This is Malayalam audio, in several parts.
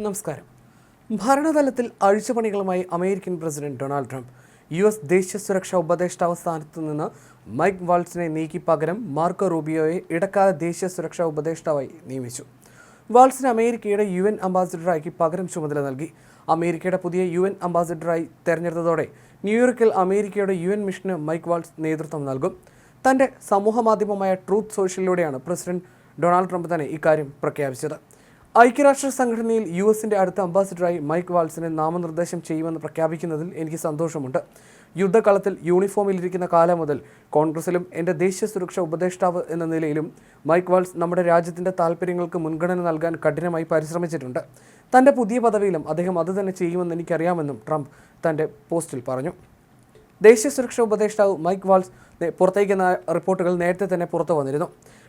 നമസ്കാരം. ഭരണതലത്തിൽ അഴിച്ചുപണികളുമായി American president Donald Trump. U S ദേശീയ സുരക്ഷാ ഉപദേഷ്ടാവ് സ്ഥാനത്ത് നിന്ന് മൈക്ക് വാൾസിനെ നീക്കി പകരം മാർക്കോ റൂബിയോയെ ഇടക്കാല ദേശീയ സുരക്ഷാ ഉപദേഷ്ടാവായി നിയമിച്ചു. വാൾസിന് അമേരിക്കയുടെ യു എൻ അംബാസിഡറായി പകരം ചുമതല നൽകി. അമേരിക്കയുടെ പുതിയ യു എൻ അംബാസിഡറായി തെരഞ്ഞെടുത്തതോടെ ന്യൂയോർക്കിൽ അമേരിക്കയുടെ യു എൻ മിഷന് മൈക്ക് വാൾസ് നേതൃത്വം നൽകും. തന്റെ സമൂഹമാധ്യമമായ ട്രൂത്ത് സോഷ്യലിലൂടെയാണ് പ്രസിഡന്റ് ഡൊണാൾഡ് ട്രംപ് തന്നെ ഇക്കാര്യം പ്രഖ്യാപിച്ചത്. ഐക്യരാഷ്ട്ര സംഘടനയിൽ യു എസിന്റെ അടുത്ത അംബാസിഡറായി മൈക്ക് വാൾസിനെ നാമനിർദ്ദേശം ചെയ്യുമെന്ന് പ്രഖ്യാപിക്കുന്നതിൽ എനിക്ക് സന്തോഷമുണ്ട്. യുദ്ധകളത്തിൽ യൂണിഫോമിലിരിക്കുന്ന കാലം മുതൽ കോൺഗ്രസിലും എന്റെ ദേശീയ സുരക്ഷാ ഉപദേഷ്ടാവ് എന്ന നിലയിലും മൈക്ക് വാൾസ് നമ്മുടെ രാജ്യത്തിന്റെ താൽപ്പര്യങ്ങൾക്ക് മുൻഗണന നൽകാൻ കഠിനമായി പരിശ്രമിച്ചിട്ടുണ്ട്. തന്റെ പുതിയ പദവിയിലും അദ്ദേഹം അത് തന്നെ ചെയ്യുമെന്ന് എനിക്കറിയാമെന്നും ട്രംപ് തന്റെ പോസ്റ്റിൽ പറഞ്ഞു. ദേശീയ സുരക്ഷാ ഉപദേഷ്ടാവ് മൈക്ക് വാൾസ് പുറത്തേക്കുന്ന റിപ്പോർട്ടുകൾ നേരത്തെ തന്നെ പുറത്തു വന്നിരുന്നു.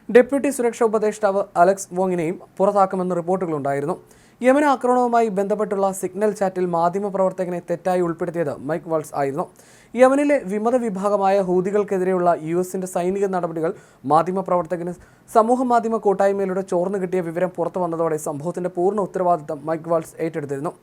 ഡെപ്യൂട്ടി സുരക്ഷാ ഉപദേഷ്ടാവ് അലക്സ് വോങ്ങിനെയും പുറത്താക്കുമെന്ന് റിപ്പോർട്ടുകളുണ്ടായിരുന്നു. യമൻ ആക്രമണവുമായി ബന്ധപ്പെട്ടുള്ള സിഗ്നൽ ചാറ്റിൽ മാധ്യമപ്രവർത്തകനെ തെറ്റായി ഉൾപ്പെടുത്തിയത് മൈക്ക് വാൾസ് ആയിരുന്നു. യമനിലെ വിമത വിഭാഗമായ ഹൂതികൾക്കെതിരെയുള്ള യു എസിന്റെ സൈനിക നടപടികൾ മാധ്യമപ്രവർത്തകന് സമൂഹ മാധ്യമ കൂട്ടായ്മയിലൂടെ ചോർന്നു കിട്ടിയ വിവരം പുറത്തു വന്നതോടെ സംഭവത്തിന്റെ പൂർണ ഉത്തരവാദിത്തം മൈക്ക് വാൾസ് ഏറ്റെടുത്തിരുന്നു.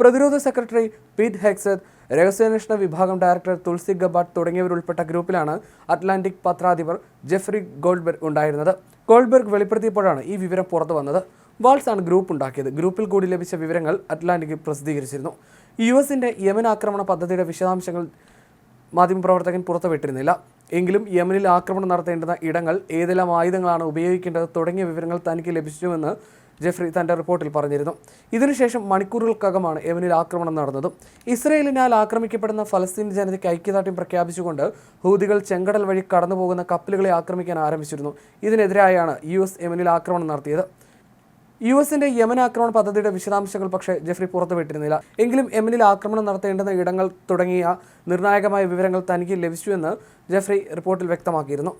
പ്രതിരോധ സെക്രട്ടറി പീറ്റ് ഹെക്സത്ത് രഹസ്യാന്വേഷണ വിഭാഗം ഡയറക്ടർ തുൾസി ഗബാട്ട് തുടങ്ങിയവരുൾപ്പെട്ട ഗ്രൂപ്പിലാണ് അറ്റ്ലാന്റിക് പത്രാധിപർ ജെഫ്രി ഗോൾഡ്ബെർഗ് ഉണ്ടായിരുന്നത്. ഗോൾഡ്ബെർഗ് വെളിപ്പെടുത്തിയപ്പോഴാണ് ഈ വിവരം പുറത്തു വന്നത്. വാൾസ് ആണ് ഗ്രൂപ്പ് ഉണ്ടാക്കിയത്. ഗ്രൂപ്പിൽ കൂടി ലഭിച്ച വിവരങ്ങൾ അറ്റ്ലാന്റിക് പ്രസിദ്ധീകരിച്ചിരുന്നു. യു എസിന്റെ യമൻ ആക്രമണ പദ്ധതിയുടെ വിശദാംശങ്ങൾ മാധ്യമപ്രവർത്തകൻ പുറത്തുവിട്ടിരുന്നില്ല. എങ്കിലും യമനിൽ ആക്രമണം നടത്തേണ്ടുന്ന ഇടങ്ങൾ ഏതെല്ലാം ആയുധങ്ങളാണ് ഉപയോഗിക്കേണ്ടത് തുടങ്ങിയ വിവരങ്ങൾ തനിക്ക് ലഭിച്ചുവെന്ന് ജെഫ്രി തന്റെ റിപ്പോർട്ടിൽ പറഞ്ഞിരുന്നു. ഇതിനുശേഷം മണിക്കൂറുകൾക്കകമാണ് യമനിൽ ആക്രമണം നടന്നതും. ഇസ്രയേലിനാൽ ആക്രമിക്കപ്പെടുന്ന ഫലസ്തീൻ ജനതയ്ക്ക് ഐക്യദാർഢ്യം പ്രഖ്യാപിച്ചുകൊണ്ട് ഹൂതികൾ ചെങ്കടൽ വഴി കടന്നുപോകുന്ന കപ്പലുകളെ ആക്രമിക്കാൻ ആരംഭിച്ചിരുന്നു. ഇതിനെതിരായാണ് യു എസ് യമനിൽ ആക്രമണം നടത്തിയത്. യു എസിന്റെ യമൻ ആക്രമണ പദ്ധതിയുടെ വിശദാംശങ്ങൾ പക്ഷേ ജെഫ്രി പുറത്തുവിട്ടിരുന്നില്ല. എങ്കിലും യമനിൽ ആക്രമണം നടത്തേണ്ടുന്ന ഇടങ്ങൾ തുടങ്ങിയ നിർണായകമായ വിവരങ്ങൾ തനിക്ക് ലഭിച്ചുവെന്ന് ജെഫ്രി റിപ്പോർട്ടിൽ വ്യക്തമാക്കിയിരുന്നു.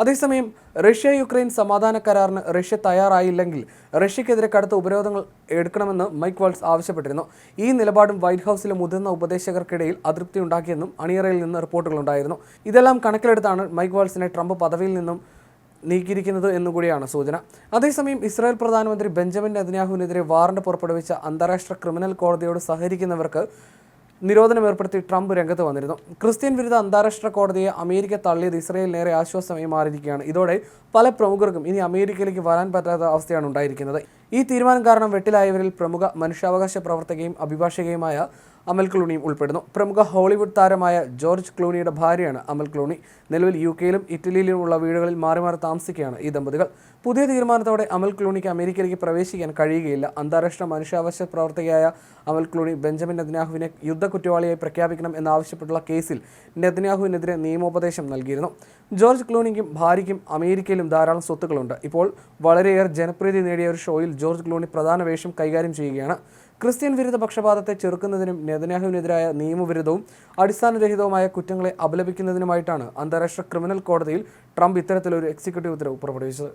അതേസമയം റഷ്യ യുക്രൈൻ സമാധാന കരാറിന് റഷ്യ തയ്യാറായില്ലെങ്കിൽ റഷ്യക്കെതിരെ കടുത്ത ഉപരോധങ്ങൾ എടുക്കണമെന്ന് മൈക്ക് വാൾസ് ആവശ്യപ്പെട്ടിരുന്നു. ഈ നിലപാടും വൈറ്റ് ഹൗസിലെ മുതിർന്ന ഉപദേശകർക്കിടയിൽ അതൃപ്തി ഉണ്ടാക്കിയെന്നും അണിയറയിൽ നിന്ന് റിപ്പോർട്ടുകളുണ്ടായിരുന്നു ഇതെല്ലാം കണക്കിലെടുത്താണ് മൈക്ക് വാൾസിനെ ട്രംപ് പദവിയിൽ നിന്നും നീക്കിയിരിക്കുന്നത് എന്നുകൂടിയാണ് സൂചന. അതേസമയം ഇസ്രായേൽ പ്രധാനമന്ത്രി ബെഞ്ചമിൻ നെതന്യാഹുവിനെതിരെ വാറണ്ട് പുറപ്പെടുവിച്ച അന്താരാഷ്ട്ര ക്രിമിനൽ കോടതിയോട് സഹകരിക്കുന്നവർക്ക് നിരോധനം ഏർപ്പെടുത്തി ട്രംപ് രംഗത്ത് വന്നിരുന്നു. ക്രിസ്ത്യൻ വിരുദ്ധ അന്താരാഷ്ട്ര കോടതിയെ അമേരിക്ക തള്ളിയത് ഇസ്രായേലിനേറെ ആശ്വാസമായി മാറിയിരിക്കുകയാണ്. ഇതോടെ പല പ്രമുഖർക്കും ഇനി അമേരിക്കയിലേക്ക് വരാൻ പറ്റാത്ത അവസ്ഥയാണ് ഉണ്ടായിരിക്കുന്നത്. ഈ തീരുമാനം കാരണം വെട്ടിലായവരിൽ പ്രമുഖ മനുഷ്യാവകാശ പ്രവർത്തകയും അഭിഭാഷകയുമായ അമൽ ക്ലൂണിയും ഉൾപ്പെടുന്നു. പ്രമുഖ ഹോളിവുഡ് താരമായ ജോർജ് ക്ലൂണിയുടെ ഭാര്യയാണ് അമൽ ക്ലൂണി. നിലവിൽ യു കെയിലും ഇറ്റലിയിലുമുള്ള വീടുകളിൽ മാറി മാറി താമസിക്കുകയാണ് ഈ ദമ്പതികൾ. പുതിയ തീരുമാനത്തോടെ അമൽ ക്ലൂണിക്ക് അമേരിക്കയിലേക്ക് പ്രവേശിക്കാൻ കഴിയുകയില്ല. അന്താരാഷ്ട്ര മനുഷ്യാവകാശ പ്രവർത്തകയായ അമൽ ക്ലൂണി ബെഞ്ചമിൻ നെതന്യാഹുവിനെ യുദ്ധ കുറ്റവാളിയായി പ്രഖ്യാപിക്കണം എന്നാവശ്യപ്പെട്ടുള്ള കേസിൽ നെതന്യാഹുവിനെതിരെ നിയമോപദേശം നൽകിയിരുന്നു. ജോർജ് ക്ലൂണിക്കും ഭാര്യയ്ക്കും അമേരിക്കയിലും ധാരാളം സ്വത്തുക്കളുണ്ട്. ഇപ്പോൾ വളരെയേറെ ജനപ്രീതി നേടിയ ഒരു ഷോയിൽ ജോർജ് ക്ലൂണി പ്രധാന വേഷം കൈകാര്യം ചെയ്യുകയാണ്. ക്രിസ്ത്യൻ വിരുദ്ധ പക്ഷപാതത്തെ ചെറുക്കുന്നതിനും നെതന്യാഹുവിനെതിരായ നിയമവിരുദ്ധവും അടിസ്ഥാനരഹിതവുമായ കുറ്റങ്ങളെ അപലപിക്കുന്നതിനുമായിട്ടാണ് അന്താരാഷ്ട്ര ക്രിമിനൽ കോടതിയിൽ ട്രംപ് ഇത്തരത്തിലൊരു എക്സിക്യൂട്ടീവ് ഉത്തരവ് പുറപ്പെടുവിച്ചത്.